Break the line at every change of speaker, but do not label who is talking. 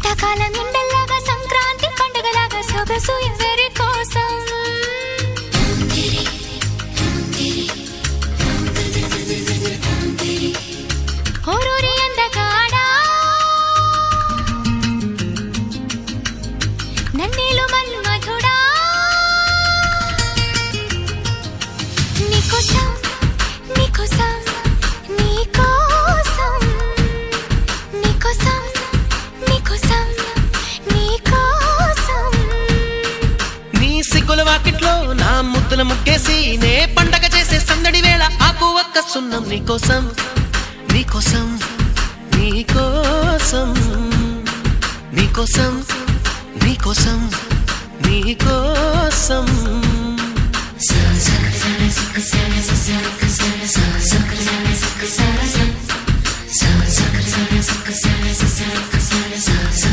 శీతాకాలం ఎండల్లాగా సంక్రాంతి పండుగలాగా సొగసు ఎవరి కోసం? ఓరూరి అందగాడా? నన్నీలు మన్మధుడా? నీకోసం
పూల వాకిట్లో నా ముద్దుల ముట్టేసి నే పండగ చేసే సందడి వేళ ఆకు ఒక్క సున్నం నీకోసం నీకోసం నీకోసం నీకోసం నీకోసం నీకోసం. సక్కసారి సక్కసారి సక్కసారి సక్కసారి సక్కసారి సక్కసారి సక్కసారి